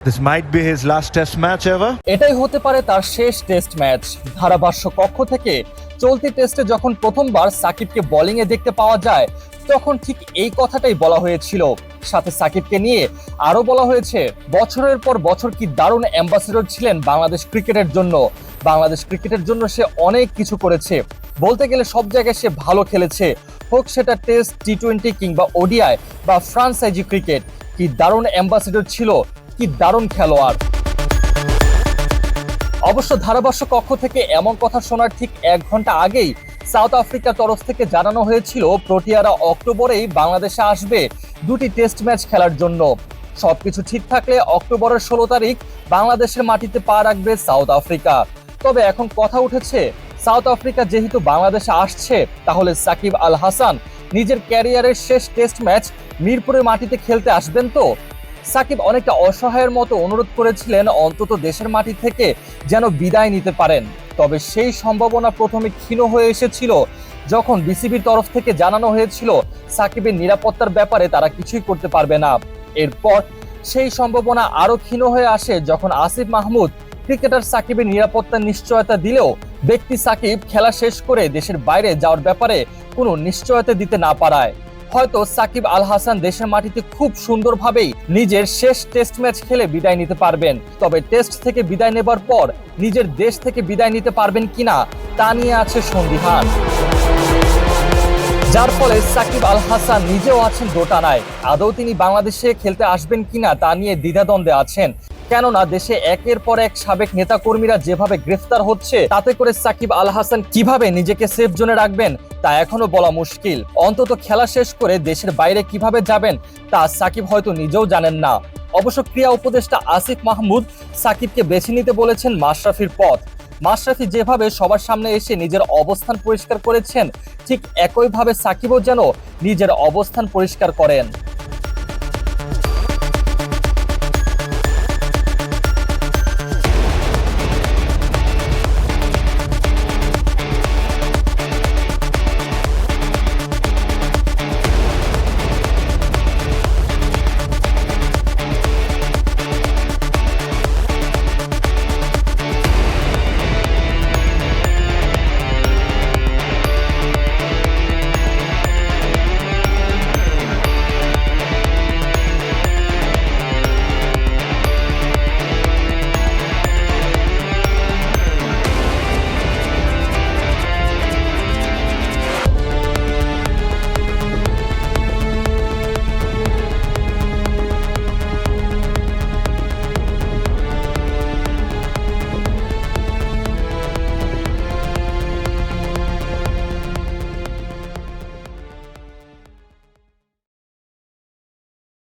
This might be his last test match ever. এটাই হতে পারে তার শেষ টেস্ট ম্যাচ ধারাভাষ্য কক্ষ থেকে চলতি টেস্টে যখন প্রথমবার সাকিবকে বোলিং এ দেখতে পাওয়া যায়, তখন ঠিক এই কথাটাই বলা হয়েছিল। সাথে সাকিবকে নিয়ে আরও বলা হয়েছে, বছরের পর বছর কি দারুণ অ্যাম্বাসেডর ছিলেন বাংলাদেশ ক্রিকেটের জন্য। বাংলাদেশ ক্রিকেটের জন্য সে অনেক কিছু করেছে। বলতে গেলে সব জায়গায় সে ভালো খেলেছে। হোক সেটা টেস্ট টি টোয়েন্টি কিংবা ওডিআই বা ফ্রান্সাইজি ক্রিকেট কি দারুণ অ্যাম্বাসেডর ছিল কি দারুণ খেলোয়াড়। অবশ্য ধারাভাষ্য কক্ষ থেকে এমন কথা শোনার ঠিক এক ঘণ্টা আগেই সাউথ আফ্রিকার তরফ থেকে জানানো হয়েছিল, প্রোটিয়ারা অক্টোবরেই বাংলাদেশে আসবে দুটি টেস্ট ম্যাচ খেলার জন্য। সবকিছু ঠিক থাকলে অক্টোবরের ষোলো তারিখ বাংলাদেশের মাটিতে পা রাখবে সাউথ আফ্রিকা। তবে এখন কথা উঠেছে, সাউথ আফ্রিকা যেহেতু বাংলাদেশে আসছে, তাহলে সাকিব আল হাসান নিজের ক্যারিয়ারের শেষ টেস্ট ম্যাচ মিরপুরের মাটিতে খেলতে আসবেন তো? সাকিব অনেকটা অসহায়ের মতো অনুরোধ করেছিলেন অন্তত দেশের মাটি থেকে যেন বিদায় নিতে পারেন। তবে সেই সম্ভাবনা প্রথমে ক্ষীণ হয়ে এসেছিল। যখন বিসিবির তরফ থেকে জানানো হয়েছিল, সাকিবের নিরাপত্তার ব্যাপারে তারা কিছুই করতে পারবে না। এরপর সেই সম্ভাবনা আরও ক্ষীণ হয়ে আসে যখন আসিফ মাহমুদ ক্রিকেটার সাকিবের নিরাপত্তার নিশ্চয়তা দিলেও ব্যক্তি সাকিব খেলা শেষ করে দেশের বাইরে যাওয়ার ব্যাপারে কোনো নিশ্চয়তা দিতে না পারায়। হয়তো সাকিব আল হাসান দেশের মাটিতে খুব সুন্দরভাবেই নিজের শেষ টেস্ট ম্যাচ খেলে বিদায় নিতে পারবেন। তবে টেস্ট থেকে বিদায় নেবার পর নিজের দেশ থেকে বিদায় নিতে পারবেন কিনা তা নিয়ে আছে সন্দিহান। যার ফলে সাকিব আল হাসান নিজেও আছেন দোটানায়। আদৌ তিনি বাংলাদেশে খেলতে আসবেন কিনা তা নিয়ে দ্বিধাদ্বন্দ্বে আছেন। কেননা দেশে একের পর এক সাবেক নেতাকর্মীরা যেভাবে গ্রেফতার হচ্ছে, তাতে করে সাকিব আল হাসান কীভাবে নিজেকে সেফ জোনে রাখবেন তা এখনও বলা মুশকিল। অন্তত খেলা শেষ করে দেশের বাইরে কীভাবে যাবেন, তা সাকিব হয়তো নিজেও জানেন না। অবশ্য ক্রীড়া উপদেষ্টা আসিফ মাহমুদ সাকিবকে বেছে নিতে বলেছেন মাশরাফির পথ। মাশরাফি যেভাবে সবার সামনে এসে নিজের অবস্থান পরিষ্কার করেছেন, ঠিক একইভাবে সাকিবও যেন নিজের অবস্থান পরিষ্কার করেন।